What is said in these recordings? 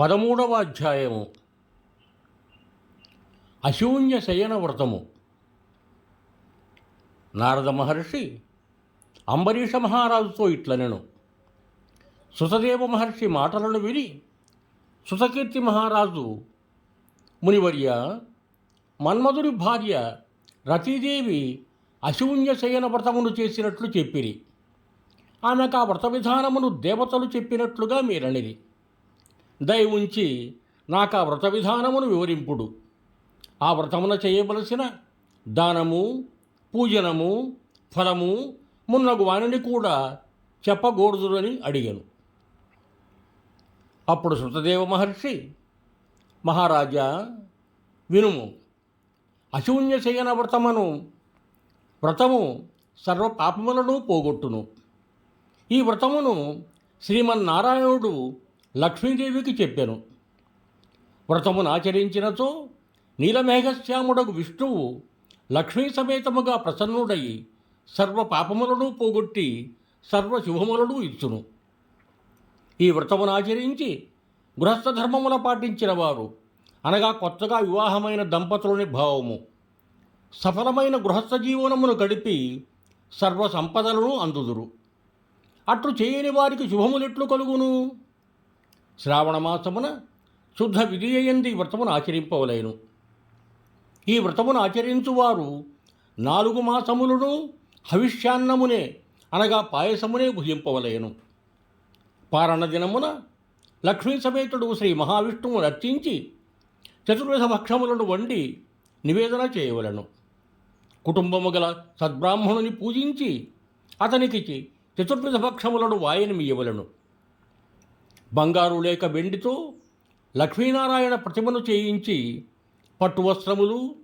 పదమూడవ అధ్యాయము. అశూన్య శయన వ్రతము నారద మహర్షి అంబరీష మహారాజుతో ఇట్లనెను. సుతదేవ మహర్షి మాటలను విని సుతకీర్తి మహారాజు మునివర్య మన్మధుడి భార్య రతీదేవి అశూన్య శయన వ్రతమును చేసినట్లు చెప్పిరి. ఆమెకు ఆ వ్రత విధానమును దేవతలు చెప్పినట్లుగా మీరనిది దయ ఉంచి నాకు ఆ వ్రత విధానమును వివరింపుడు. ఆ వ్రతమున చేయవలసిన దానము పూజనము ఫలము మున్నగు వాణిని కూడా చెప్పకూడదునని అడిగాను. అప్పుడు శృతదేవ మహర్షి మహారాజా వినుము. అశూన్య శయన వ్రతమును వ్రతము సర్వ పాపములను పోగొట్టును. ఈ వ్రతమును శ్రీమన్నారాయణుడు లక్ష్మీదేవికి చెప్పాను. వ్రతమును ఆచరించినచో నీలమేఘశ్యాముడకు విష్ణువు లక్ష్మీ సమేతముగా ప్రసన్నుడై సర్వ పాపములను పోగొట్టి సర్వ శుభములను ఇచ్చును. ఈ వ్రతమును ఆచరించి గృహస్థ ధర్మముల పాటించిన వారు అనగా కొత్తగా వివాహమైన దంపతులని భావము. సఫలమైన గృహస్థ జీవనమును గడిపి సర్వ సంపదలను అందుదురు. అట్లు చేయని వారికి శుభములెట్లు కలుగును? శ్రావణమాసమున శుద్ధ విధియంది వ్రతమును ఆచరింపవలేను. ఈ వ్రతమును ఆచరించువారు నాలుగు మాసములను హవిష్యాన్నమునే అనగా పాయసమునే భుజింపవలేను. పారణ దినమున లక్ష్మీ సమేతుడు శ్రీ మహావిష్ణువును అర్చించి చతుర్విధ భక్షములను వండి నివేదన చేయవలను. కుటుంబము గల సద్బ్రాహ్మణుని పూజించి అతనికి చతుర్విధ భక్షములను వాయనమియ్యవలను బంగారు లేక వెండితో లక్ష్మీనారాయణ ప్రతిమను చేయించి పట్టు వస్త్రములు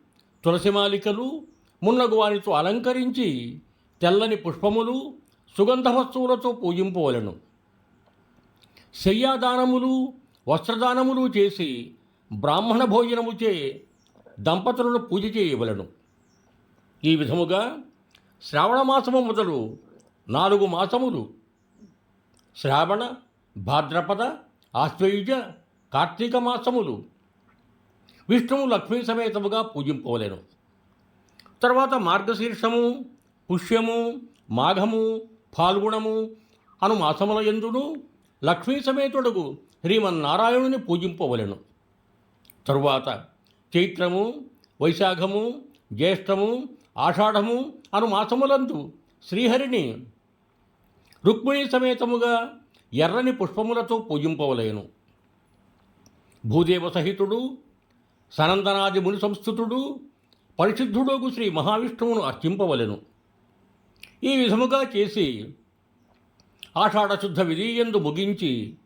తులసిమాలికలు మున్నగు వానితో అలంకరించి తెల్లని పుష్పములు సుగంధ వస్తువులతో పూజింపవలను. శయ్యాదానములు వస్త్రదానములు చేసి బ్రాహ్మణ భోజనముచే దంపతులను పూజ చేయవలను. ఈ విధముగా శ్రావణ మాసము మొదలు నాలుగు మాసములు. శ్రావణ భాద్రపద ఆశ్వయుజ కార్తీక మాసములు. విష్ణువు లక్ష్మీ సమేతముగా పూజింపవలేను. తర్వాత మార్గశీర్షము పుష్యము మాఘము ఫాల్గుణము అను మాసముల ఎందును లక్ష్మీ సమేతుడుగు శ్రీమన్నారాయణుని పూజింపవలెను. తరువాత చైత్రము వైశాఖము జ్యేష్ఠము ఆషాఢము అను మాసములందు శ్రీహరిని రుక్మిణీ సమేతముగా ఎర్రని పుష్పములతో పూజింపవలేను. భూదేవ సహితుడు సనందనాది ముని సంస్థుతుడు పరిశుద్ధుడోగు శ్రీ మహావిష్ణువును అర్చింపవలెను. ఈ విధముగా చేసి ఆషాఢశుద్ధ విధియందు ముగించి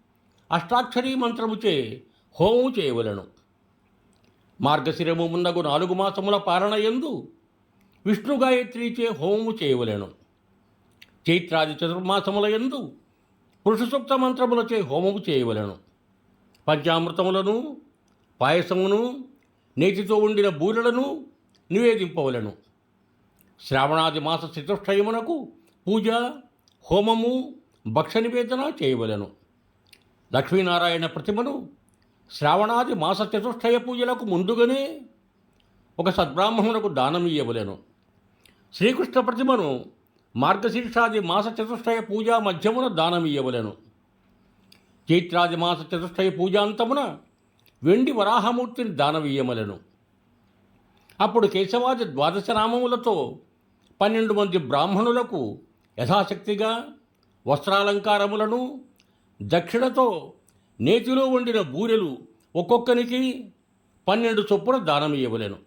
అష్టాక్షరీ మంత్రముచే హోమము చేయవలెను. మార్గశిరము మున్నగు నాలుగు మాసముల పాలనయందు విష్ణు గాయత్రీచే హోమము చేయవలెను. చైత్రాది చతుర్మాసముల ఎందు పురుషసూక్త మంత్రములచే హోమము చేయవలెను. పంచామృతములను పాయసమును నేతితో ఉండిన బూరెలను నివేదింపవలెను. శ్రావణాది మాస చతుష్టయమునకు పూజ హోమము భక్ష నివేదన చేయవలెను. లక్ష్మీనారాయణ ప్రతిమను శ్రావణాది మాస చతుష్టయ పూజలకు ముందుగానే ఒక సద్బ్రాహ్మణులకు దానమియ్యవలెను. శ్రీకృష్ణ ప్రతిమను మార్గశీర్షాది మాస చతుష్టయ పూజా మధ్యమున దానమియ్యవలెను. చైత్రాది మాస చతుష్టయ పూజాంతమున వెండి వరాహమూర్తిని దానవీయమలను అప్పుడు కేశవాది ద్వాదశ నామములతో పన్నెండు మంది బ్రాహ్మణులకు యథాశక్తిగా వస్త్రాలంకారములను దక్షిణతో నేతిలో వండిన బూరెలు ఒక్కొక్కనికి పన్నెండు చొప్పున దానమియ్యవలెను.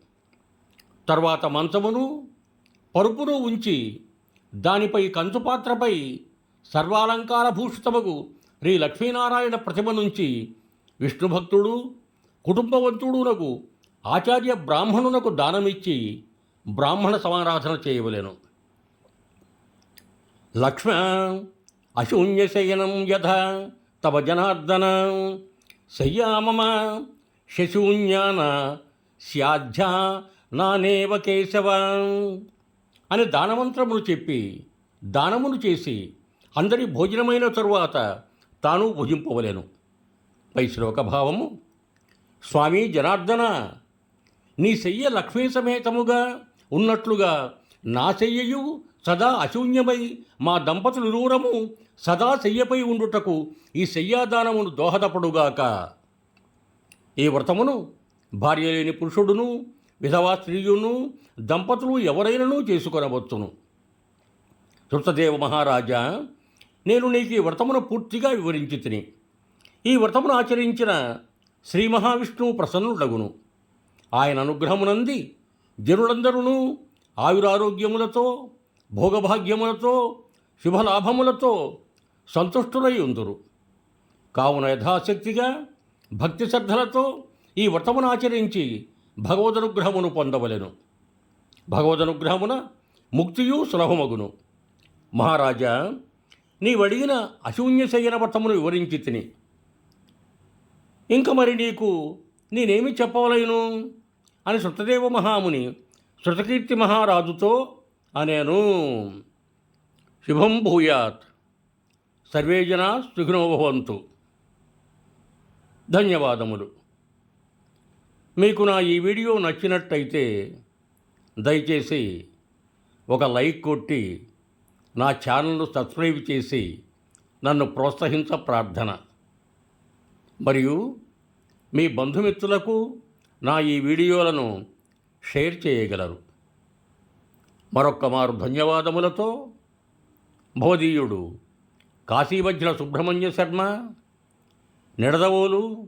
తర్వాత మంచమును పరుపును ఉంచి దానిపై కంచుపాత్రపై సర్వాలంకార భూషితమగు శ్రీ లక్ష్మీనారాయణ ప్రతిమ నుంచి విష్ణుభక్తుడు కుటుంబవంతుడునకు ఆచార్య బ్రాహ్మణునకు దానమిచ్చి బ్రాహ్మణ సమారాధన చేయవలెను. లక్ష్మ అశూన్యశయనం యథ తవ జనార్దన శయ్యామమ శశూన్యాన స్యాధ్యా నానేవ కేశవ. అని దానమంత్రమును చెప్పి దానమును చేసి అందరి భోజనమైన తరువాత తాను భుజింపవలేను. పై శ్లోక భావము స్వామి జనార్దన నీ శయ్య లక్ష్మీ సమేతముగా ఉన్నట్లుగా నా శయ్యయు సదా అశూన్యమై మా దంపతులు ఇరువురము సదా శయ్యపై ఉండుటకు ఈ శయ్యాదానమును దోహదపడుగాక. ఈ వ్రతమును భార్య లేని పురుషుడును విధవా స్త్రీయును దంపతులు ఎవరైనను చేసుకొనవచ్చును. శృతదేవ మహారాజా నేను నీకు ఈ వ్రతమును పూర్తిగా వివరించి తిని ఈ వ్రతమును ఆచరించిన శ్రీ మహావిష్ణువు ప్రసన్నుడగును. ఆయన అనుగ్రహమునంది జనులందరూ ఆయురారోగ్యములతో భోగభాగ్యములతో శుభలాభములతో సంతుష్టులై ఉందురు. కావున యథాశక్తిగా భక్తి శ్రద్ధలతో ఈ వ్రతమును ఆచరించి భగవదనుగ్రహమును పొందవలెను. భగవదనుగ్రహమున ముక్తియు సులభమగును. మహారాజా నీవడిగిన అశూన్యశయన వ్రతమును వివరించి తిని. ఇంక మరి నీకు నేనేమి చెప్పవలేను? అని శృతదేవ మహాముని శృతకీర్తి మహారాజుతో అనేను. శుభం భూయాత్. సర్వే జనా సుఖినో ధన్యవాదములు. మీకు నా ఈ వీడియో నచ్చినట్టయితే దయచేసి ఒక లైక్ కొట్టి నా ఛానల్ను సబ్స్క్రైబ్ చేసి నన్ను ప్రోత్సహించ ప్రార్థన. మరియు మీ బంధుమిత్రులకు నా ఈ వీడియోలను షేర్ చేయగలరు. మరొక్క మారు ధన్యవాదములతో భవదీయుడు కాశీవజ్ర సుబ్రహ్మణ్య శర్మ నిడదవోలు